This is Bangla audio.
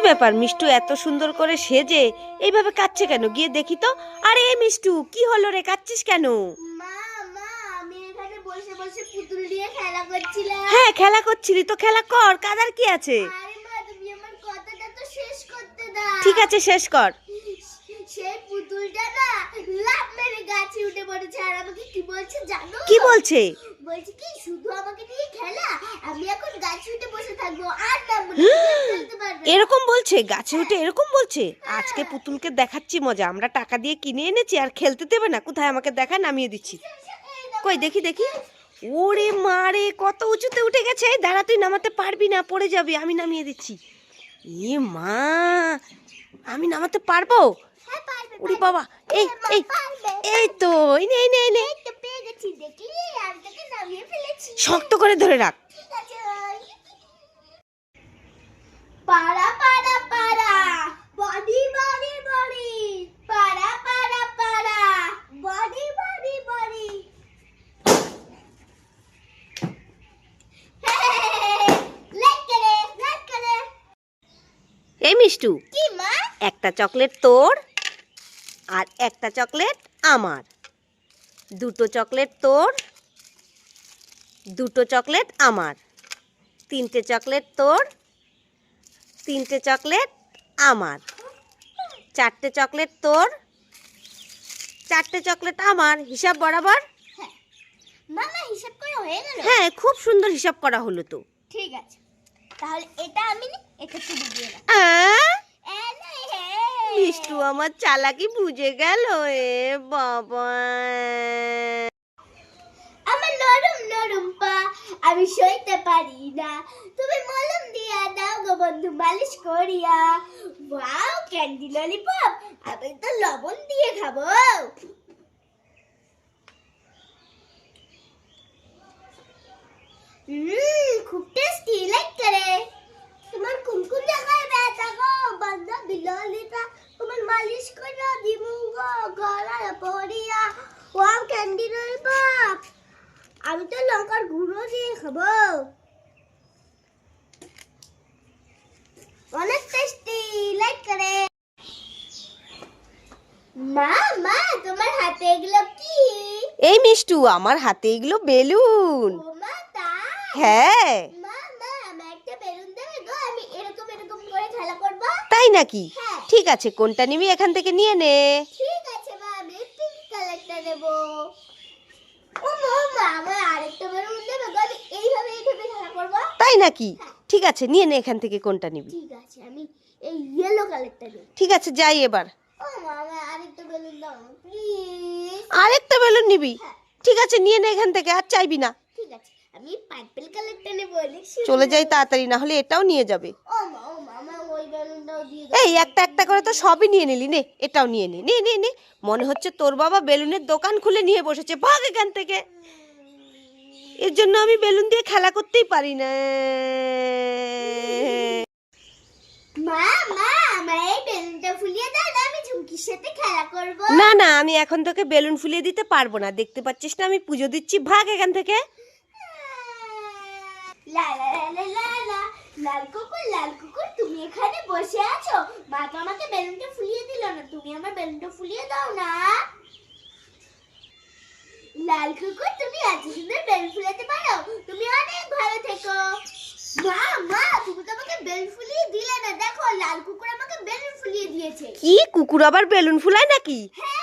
ব্যাপার মিষ্টু? এত সুন্দর করে সেজে এইভাবে কাচ্ছে কেন? গিয়ে দেখি তো। আরে এ মিষ্টু কি হলো রে? কাচ্ছিস কেন? হ্যাঁ খেলা করছিলি তো খেলা কর কাদার কি আছে? ঠিক আছে শেষ কর। কি বলছে বলছে? বলছে কি শুধু আমাকে নিয়ে খেলা? আমি এখন গাছে উঠে বসে থাকব। আর না, এরকম বলছে গাছে উঠে এরকম বলছে। আজকে পুতুলকে দেখাচ্ছি মজা আমরা টাকা দিয়ে কিনে এনেছি আর খেলতে দেবে না কোথায় আমাকে দেখা নামিয়ে দিচ্ছি। কই দেখি দেখি। ওরে মারে কত উঁচুতে উঠে গেছে দাঁড়া তুই নামাতে পারবি না পড়ে যাবি আমি নামিয়ে দিচ্ছি। এ মা আমি নামাতে পারব? হ্যাঁ, ওরে বাবা এই এই এই তো এই নে এই নে শক্ত করে ধরে রাখ ঠিক আছে পাড়া পাড়া পাড়া বডি বডি বডি পাড়া পাড়া পাড়া বডি বডি বডি লাইক করে লাইক করে এই মিষ্টু। কি মা? একটা চকলেট তোর আর একটা চকলেট আমার। দুটো চকলেট তোর দুটো চকলেট আমার। তিনটে চকলেট তোর তিনটে চকলেট আমার। চারটে চকলেট তোর চারটে চকলেট আমার। হিসাব বরাবর। মামা হিসাব করে হয়ে গেল। হ্যাঁ খুব সুন্দর হিসাব করা হলো তো। ঠিক আছে। তাহলে এটা আমি এটা তুমি দিয়ে। মিষ্টু আমার চালাকি বুঝে গেল এ বাবা। আমার নরম নরম পা আমি সইতে পারি না। তুমি মলম দিয়া দাও গো বন্ধু মালিশ করিয়া। ওয়াও ক্যান্ডি ললিপপ আমি তো লবণ দিয়ে খাব। হুম খুব টেস্টি লাইক করে তোমার কোন কোন জায়গায় ব্যথা গো বন্ধ বিললিটা তোমার মালিশ করে দিমু গো গলায় পড়িয়া ওয়াও ক্যান্ডি ললিপপ আমি তো লঙ্কার গুঁড়ো দিয়ে খাব। অনেক টেস্টি লাইক করে। মা মা তোমার হাতে এগুলো কি? এই মিষ্টু আমার হাতে এগুলো বেলুন। ও মা তাই? হ্যাঁ। মা মা আমার একটা বেলুন দেবে গো আমি এরকম এরকম করে খেলা করব। তাই নাকি? হ্যাঁ। ঠিক আছে কোনটা নিবি এখান থেকে নিয়ে নে। ঠিক আছে মা আমি পিঙ্ক কালারটা নেব। তাই নাকি? ঠিক আছে নিয়ে নে এখান থেকে কোনটা নিবি। ঠিক আছে আমি এই ইয়েলো কালারটা নেব। ঠিক আছে যাই এবার। ও মা আরেকটা বেলুন দাও প্লিজ আরেকটা বেলুন নিবি? হ্যাঁ। ঠিক আছে নিয়ে নে এখান থেকে আর চাইবি না। ঠিক আছে আমি পার্পল কালারটা নেব চলে যাই তাড়াতাড়ি না হলে এটাও নিয়ে যাবে ও মা ও মা আমার ওই বেলুনটাও দিয়ে দাও এই একটা একটা করে তো সবই নিয়ে নিলি নে এটাও নিয়ে নে নে নে নে। মনে হচ্ছে তোর বাবা বেলুনের দোকান খুলে নিয়ে বসেছে। ভাগ এখান থেকে। এর জন্য আমি বেলুন দিয়ে খেলা করতেই পারি না। মা মা আমার এই বেলুনটা ফুলিয়ে দাও না আমি ঝুমকির সাথে খেলা করব। না না আমি এখন তোকে বেলুন ফুলিয়ে দিতে পারব না। দেখতে পাচ্ছিস না আমি পুজো দিচ্ছি। ভাগ এখান থেকে। লা লা লা লাল কুকুর লাল কুকুর তুমি এখানে বসে আছো? মা তো আমাকে বেলুনটা ফুলিয়ে দিল না তুমি আমার বেলুনটা ফুলিয়ে দাও না। লাল কুকুর তুমি এত সুন্দর বেলুন ফুলাতে পারো? তুমি অনেক ভালো থেকো। মা মা তুমি তো আমাকে বেলুন ফুলিয়ে দিলে না। দেখো লাল কুকুর আমাকে বেলুন ফুলিয়ে দিয়েছে। কি? কুকুর আবার বেলুন ফুলায় নাকি? হ্যাঁ